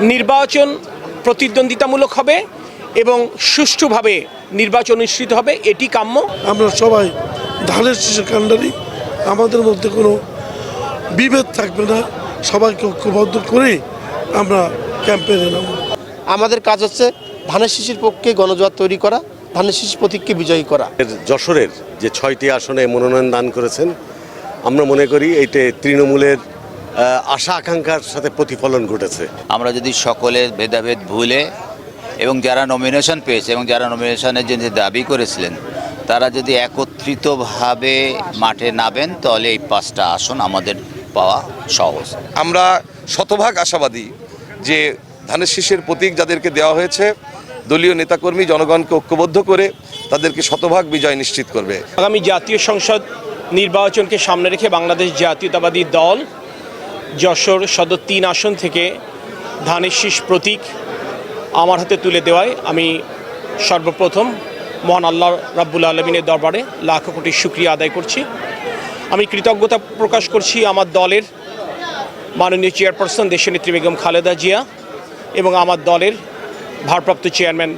নির্বাচন প্রতিদ্বন্দ্বিতামূলক হবে এবং সুষ্ঠুভাবে নির্বাচন অনুষ্ঠিত হবে এটি কাম্য? আমরা সবাই ধানের শীষের কাণ্ডারি আমাদের মধ্যে কোনো বিভেদ থাকবে না। সবাইকে ঐক্যবদ্ধ করে আমরা ক্যাম্পেইনে নামব। আমাদের কাজ হচ্ছে ধানের শিশির পক্ষে গণজোয়ার তৈরি করা ধানের শিশির প্রতীককে বিজয়ী করা। এর যশোরের যে ছয়টি আসনে মনোনয়ন দান করেছেন আমরা মনে করি এইতে তৃণমূলের আশা আকাঙ্ক্ষার সাথে প্রতিফলন ঘটেছে। আমরা যদি সকলের ভেদাভেদ ভুলে এবং যারা নমিনেশন পেয়েছে এবং যারা নমিনেশনের জন্য দাবি করেছিলেন তারা যদি একত্রিতভাবে মাঠে নামেন তাহলে এই পাঁচটা আসন আমাদের পাওয়া সহজ। আমরা শতভাগ আশাবাদী যে ধানের শীষের প্রতীক যাদেরকে দেওয়া হয়েছে দলীয় নেতাকর্মী জনগণকে ঐক্যবদ্ধ করে তাদেরকে শতভাগ বিজয় নিশ্চিত করবে। আগামী জাতীয় সংসদ নির্বাচনকে সামনে রেখে বাংলাদেশ জাতীয়তাবাদী দল যশোর সদর তিন আসন থেকে ধানের শীষ প্রতীক আমার হাতে তুলে দেওয়ায় আমি সর্বপ্রথম মহান আল্লাহ রাব্বুল আলমিনের দরবারে লাখ কোটি শুক্রিয়া আদায় করছি। আমি কৃতজ্ঞতা প্রকাশ করছি আমার দলের মাননীয় চেয়ারপারসন দেশনেত্রী বেগম খালেদা জিয়া এবং আমার দলের ভারপ্রাপ্ত চেয়ারম্যান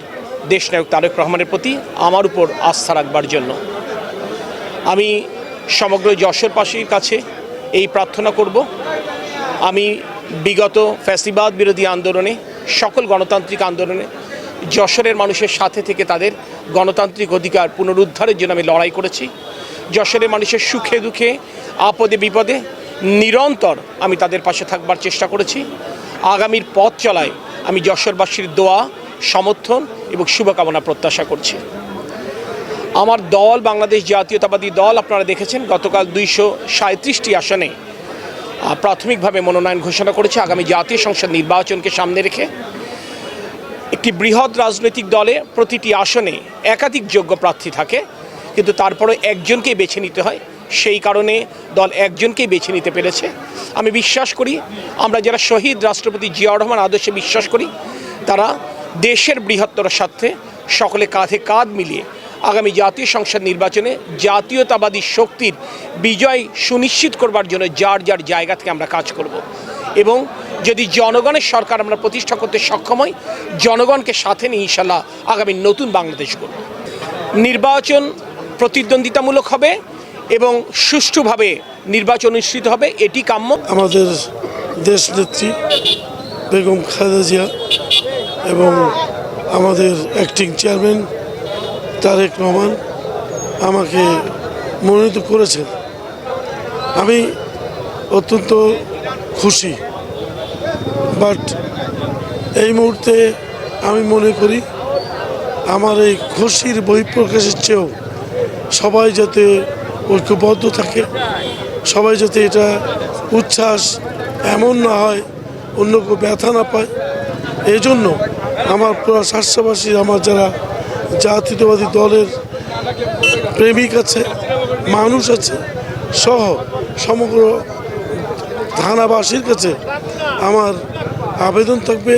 দেশনায়ক তারেক রহমানের প্রতি আমার উপর আস্থা রাখবার জন্য। আমি সমগ্র যশোরবাসীর কাছে এই প্রার্থনা করব। আমি বিগত ফ্যাসিবাদ বিরোধী আন্দোলনে, সকল গণতান্ত্রিক আন্দোলনে যশোরের মানুষের সাথে থেকে তাদের গণতান্ত্রিক অধিকার পুনরুদ্ধারের জন্য আমি লড়াই করেছি। যশোরের মানুষের সুখে দুঃখে, আপদে বিপদে নিরন্তর আমি তাদের পাশে থাকবার চেষ্টা করেছি। আগামীর পথ চলায় আমি যশোরবাসীর দোয়া, সমর্থন এবং শুভকামনা প্রত্যাশা করছি। আমার দল, বাংলাদেশ জাতীয়তাবাদী দল, আপনারা দেখেছেন গতকাল দুইশো সাঁত্রিশটি আসনে প্রাথমিকভাবে মনোনয়ন ঘোষণা করেছে আগামী জাতীয় সংসদ নির্বাচনকে সামনে রেখে। একটি বৃহৎ রাজনৈতিক দলে প্রতিটি আসনে একাধিক যোগ্য প্রার্থী থাকে, কিন্তু তারপরে একজনকেই বেছে নিতে হয়। সেই কারণে দল একজনকেই বেছে নিতে পেরেছে। আমি বিশ্বাস করি, আমরা যারা শহীদ রাষ্ট্রপতি জিয়াউর রহমান আদর্শে বিশ্বাস করি, তারা দেশের বৃহত্তর স্বার্থে সকলে কাঁধে কাঁধ মিলিয়ে আগামী জাতীয় সংসদ নির্বাচনে জাতীয়তাবাদী শক্তির বিজয় সুনিশ্চিত করবার জন্য যার যার জায়গা থেকে আমরা কাজ করব। এবং যদি জনগণের সরকার আমরা প্রতিষ্ঠা করতে সক্ষম হই, জনগণকে সাথে নিয়ে ইনশাল্লাহ আগামী নতুন বাংলাদেশ করব নির্বাচন প্রতিদ্বন্দ্বিতামূলক হবে এবং সুষ্ঠুভাবে নির্বাচন অনুষ্ঠিত হবে, এটি কাম্য। আমাদের দেশ নেত্রী বেগম খালেদা জিয়া এবং আমাদের অ্যাক্টিং চেয়ারম্যান তারেক রহমান আমাকে মনোনীত করেছেন। আমি অত্যন্ত খুশি। বাট এই মুহূর্তে আমি মনে করি আমার এই খুশির বহিঃপ্রকাশের চেয়েও সবাই যাতে ঐক্যবদ্ধ থাকে, সবাই যাতে এটা উচ্ছ্বাস এমন না হয়, অন্য কেউ ব্যথা না পায় এই জন্য আমার পুরো শাস্যবাসী আমার যারা জাতীয়তাবাদী দলের প্রেমিক আছে, মানুষ আছে, সহ সমগ্র থানাবাসীর কাছে আমার আবেদন থাকবে।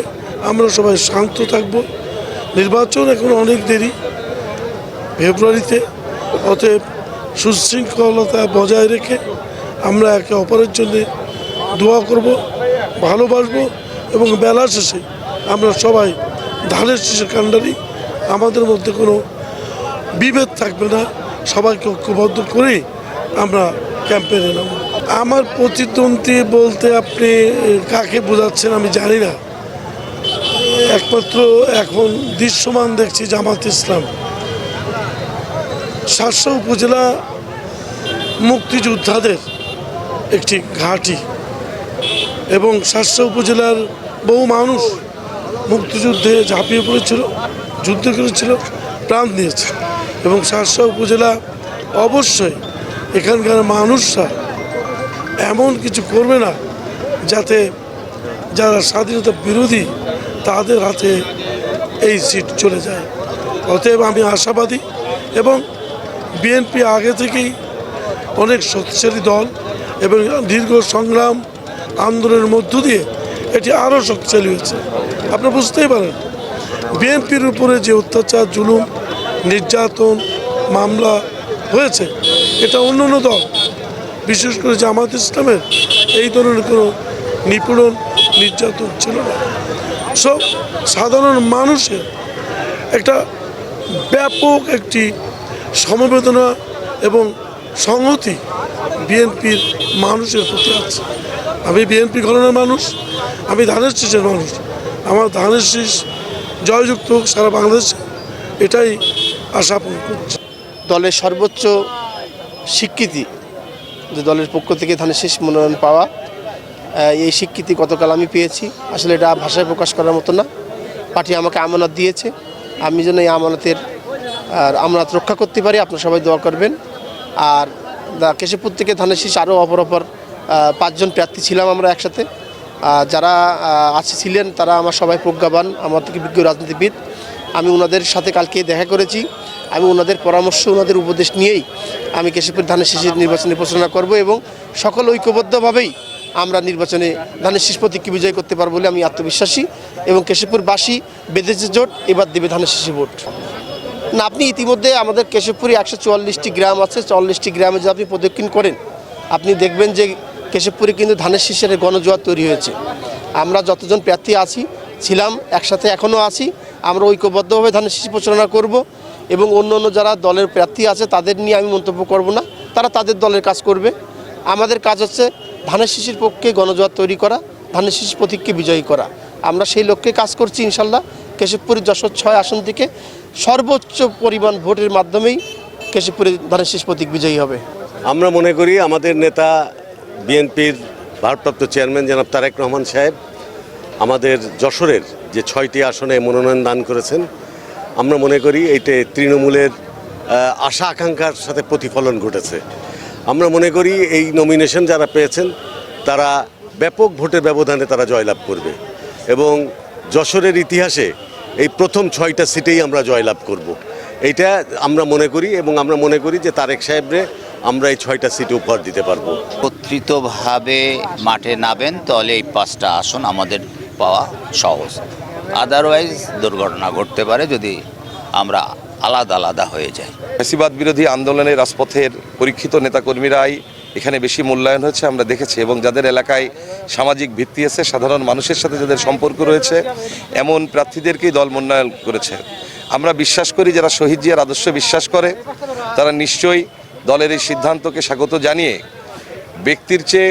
আমরা সবাই শান্ত থাকব। নির্বাচন এখন অনেক দেরি, ফেব্রুয়ারিতে। অতএব সুশৃঙ্খলতা বজায় রেখে আমরা একে অপরের জন্য দোয়া করব, ভালোবাসবো এবং বেলা শেষে আমরা সবাই ধানের শীষের কাণ্ডারি আমাদের মধ্যে কোনো বিভেদ থাকবে না। সবাইকে ঐক্যবদ্ধ করে আমরা ক্যাম্পেইনে নামব আমার প্রতিদ্বন্দ্বী বলতে আপনি কাকে বোঝাচ্ছেন আমি জানি না। একমাত্র এখন দৃশ্যমান দেখছি জামাত ইসলাম। সাতশো উপজেলা মুক্তিযোদ্ধাদের একটি ঘাঁটি এবং সাতশো উপজেলার বহু মানুষ মুক্তিযুদ্ধে ঝাঁপিয়ে পড়েছিল। যুদ্ধ করেছিল, প্রাণ দিয়েছে। এবং সাতশো উপজেলা অবশ্যই এখানকার মানুষরা এমন কিছু করবে না, যাতে যারা স্বাধীনতা বিরোধী তাদের হাতে এই সিট চলে যায়। অতএব আমি আশাবাদী এবং বিএনপি আগে থেকেই অনেক শক্তিশালী দল এবং দীর্ঘ সংগ্রাম, আন্দোলনের মধ্য দিয়ে এটি আরও শক্তিশালী হয়েছে। আপনি বুঝতেই পারেন বিএনপির উপরে যে অত্যাচার, জুলুম, নির্যাতন, মামলা হয়েছে, এটা অন্য অন্য দল, বিশেষ করে জামাত ইসলামের, এই ধরনের কোনো নিপীড়ন, নির্যাতন ছিল না। সব সাধারণ মানুষের একটা ব্যাপক একটি সমবেদনা এবং সংহতি বিএনপির মানুষের প্রতি আছে। আমি বিএনপি ঘরানার মানুষ, আমি ধানের শীষের মানুষ, আমার ধানের শীষ জয়যুক্ত হোক, সারা বাংলাদেশ এটাই আশা করছি। দলের সর্বোচ্চ স্বীকৃতি, যে দলের পক্ষ থেকে ধানের শেষ মনোনয়ন পাওয়া এই স্বীকৃতি গতকাল আমি পেয়েছি। আসলে এটা ভাষায় প্রকাশ করার মতো না। পার্টি আমাকে আমানত দিয়েছে। আমি যেন এই আমানতের, আর আমানত রক্ষা করতে পারি, আপনারা সবাই দোয়া করবেন। আর কেশবপুর থেকে ধানের শীষ আরও অপর অপর পাঁচজন প্রার্থী ছিলাম আমরা একসাথে। যারা আছে ছিলেন, তারা আমার সবাই প্রজ্ঞাবান, আমার থেকে বিজ্ঞ রাজনীতিবিদ। আমি ওনাদের সাথে কালকে দেখা করেছি। আমি ওনাদের পরামর্শ ওনাদের উপদেশ নিয়েই আমি কেশবপুর ধানের শীষের নির্বাচনে প্রচারণা করব এবং সকল ঐক্যবদ্ধভাবেই আমরা নির্বাচনে ধানের শীষ প্রতীককে বিজয় করতে পারব বলে আমি আত্মবিশ্বাসী এবং কেশবপুরবাসী বেঁধেছে জোট, এবার দেবে ধানের শীষে ভোট। না, আপনি ইতিমধ্যে আমাদের কেশবপুরে একশো চুয়াল্লিশটি গ্রাম আছে, চুয়াল্লিশটি গ্রামে যদি আপনি প্রদক্ষিণ করেন, আপনি দেখবেন যে কেশবপুরে কিন্তু ধানের শীষের গণজোয়ার তৈরি হয়েছে। আমরা যতজন প্রার্থী আছি, ছিলাম, একসাথে এখনও আছি, আমরা ঐক্যবদ্ধভাবে ধানের শীষ প্রচারণা করব এবং অন্য অন্য যারা দলের প্রার্থী আছে, তাদের নিয়ে আমি মন্তব্য করব না। তারা তাদের দলের কাজ করবে। আমাদের কাজ হচ্ছে ধানের শীষের পক্ষে গণজোয়ার তৈরি করা, ধানের শীষ প্রতীককে বিজয়ী করা। আমরা সেই লক্ষ্যে কাজ করছি ইনশাল্লাহ। কেশবপুরের যশোর ছয় আসন থেকে সর্বোচ্চ পরিমাণ ভোটের মাধ্যমেই কেশবপুরের ধানের শীষ প্রতীক বিজয়ী হবে। আমরা মনে করি আমাদের নেতা বিএনপির ভারপ্রাপ্ত চেয়ারম্যান জনাব তারেক রহমান সাহেব আমাদের যশোরের যে ছয়টি আসনে মনোনয়ন দান করেছেন, আমরা মনে করি এইতে তৃণমূলের আশা আকাঙ্ক্ষার সাথে প্রতিফলন ঘটেছে আমরা মনে করি এই নমিনেশন যারা পেয়েছেন, তারা ব্যাপক ভোটের ব্যবধানে তারা জয়লাভ করবে এবং যশোরের ইতিহাসে এই প্রথম ছয়টা সিটেই আমরা জয়লাভ করব। এইটা আমরা মনে করি এবং আমরা মনে করি যে তারেক সাহেবরে আমরা এই ছয়টা সিট উপহার দিতে পারব। একত্রিতভাবে মাঠে নামেন তাহলে এই পাঁচটা আসন আমাদের পাওয়া সহজ। আদারওয়াইজ দুর্ঘটনা ঘটতে পারে যদি আমরা আলাদা আলাদা হয়ে যাই। ফ্যাসিবাদ বিরোধী আন্দোলনের রাজপথের পরীক্ষিত নেতাকর্মীরাই এখানে বেশি মূল্যায়ন হচ্ছে আমরা দেখেছি এবং যাদের এলাকায় সামাজিক ভিত্তি আছে সাধারণ মানুষের সাথে যাদের সম্পর্ক রয়েছে এমন প্রার্থীদেরকেই দল মনোনয়ন করেছে। আমরা বিশ্বাস করি যারা শহীদ জিয়ার আদর্শ বিশ্বাস করে তারা নিশ্চয়ই দলের এই সিদ্ধান্তকে স্বাগত জানিয়ে ব্যক্তির চেয়ে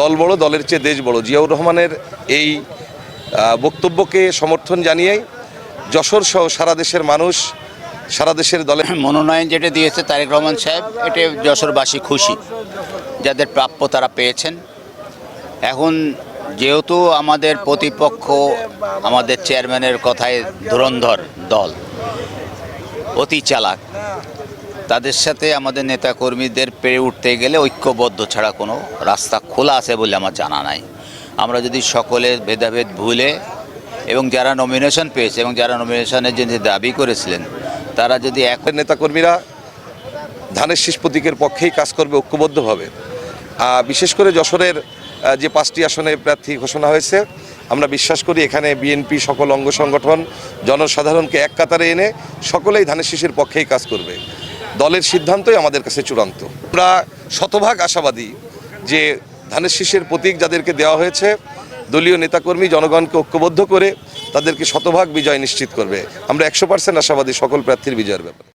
দল বড়, দলের চেয়ে দেশ বড়। জিয়াউর রহমানের এই বক্তব্যকে সমর্থন জানিয়েই যশোর সহ সারা দেশের মানুষ, সারা দেশের দলের মনোনয়ন যেটা দিয়েছে তারেক রহমান সাহেব এটা যশোরবাসী খুশি, যাদের প্রাপ্য তারা পেয়েছেন। এখন যেহেতু আমাদের প্রতিপক্ষ, আমাদের চেয়ারম্যানের কথায় ধুরন্ধর দল, অতি চালাক তাদের সাথে আমাদের নেতাকর্মীদের পেরে উঠতে গেলে ঐক্যবদ্ধ ছাড়া কোনো রাস্তা খোলা আছে বলে আমার জানা নাই। আমরা যদি সকলে ভেদাভেদ ভুলে এবং যারা নমিনেশন পেয়েছে এবং যারা নমিনেশনের জন্য দাবি করেছিলেন, তারা যদি এক নেতাকর্মীরা ধানের শীষ প্রতীকের পক্ষেই কাজ করবে ঐক্যবদ্ধভাবে। বিশেষ করে যশোরের যে পাঁচটি আসনে প্রার্থী ঘোষণা হয়েছে, আমরা বিশ্বাস করি এখানে বিএনপি সকল অঙ্গ সংগঠন, জনসাধারণকে এক কাতারে এনে সকলেই ধানের শীষের পক্ষেই কাজ করবে। দলের সিদ্ধান্তই আমাদের কাছে চূড়ান্ত। আমরা শতভাগ আশাবাদী যে ধানের শীষের প্রতীক যাদেরকে দেওয়া হয়েছে, দলীয় নেতাকর্মী জনগণকে ঐক্যবদ্ধ করে তাদেরকে শতভাগ বিজয় নিশ্চিত করবে। আমরা একশো পার্সেন্ট আশাবাদী সকল প্রার্থীর বিজয়ের ব্যাপারে।